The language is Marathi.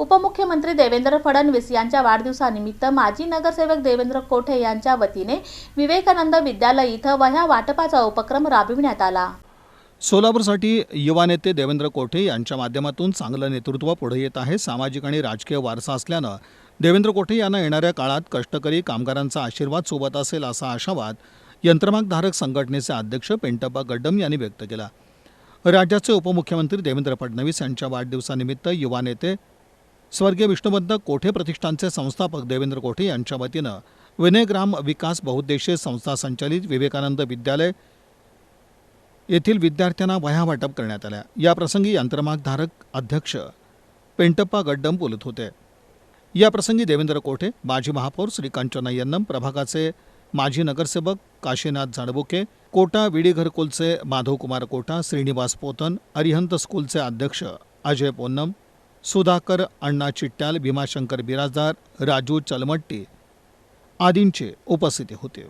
उपमुख्यमंत्री देवेंद्र फडणवीस यांच्या वाढदिवसानिमित्त माजी नगरसेवक देवेंद्र कोठे यांच्या वतीने विवेकानंद विद्यालय इथं वह्या वाटपाचा उपक्रम राबविण्यात आला. सोलापूरसाठी युवा नेते देवेंद्र कोठे यांच्या माध्यमातून चांगलं नेतृत्व पुढे येत आहे सामाजिक आणि राजकीय वारसा असल्यानं देवेंद्र कोठे यांना येणाऱ्या काळात कष्टकरी कामगारांचा आशीर्वाद सोबत असेल असा आशावाद यंत्रमागधारक संघटनेचे अध्यक्ष पेंटप्पा गड्डम यांनी व्यक्त केला. राज्याचे उपमुख्यमंत्री देवेंद्र फडणवीस यांच्या वाढदिवसानिमित्त युवा नेते स्वर्गीय विष्णुबद्ध कोठे प्रतिष्ठानचे संस्थापक देवेंद्र कोठे यांच्या वतीनं विनयग्राम विकास बहुउद्देशीय संस्था संचालित विवेकानंद विद्यालय येथील विद्यार्थ्यांना वह्या वाटप करण्यात आल्या. याप्रसंगी यंत्रमागधारक अध्यक्ष पेंटप्पा गड्डम बोलत होते. याप्रसंगी देवेंद्र कोठे माजी महापौर श्री यन्नम प्रभागाचे माजी नगरसेवक काशीनाथ झाडबुके कोटा विडी घरकुलचे माधवकुमार कोटा श्रीनिवास पोतन अरिहंत स्कूलचे अध्यक्ष अजय पोन्नम सुधाकर अण्णा चिट्ट्याल भीमाशंकर बिराजदार राजू चलमट्टी आदींचे उपस्थिती होते.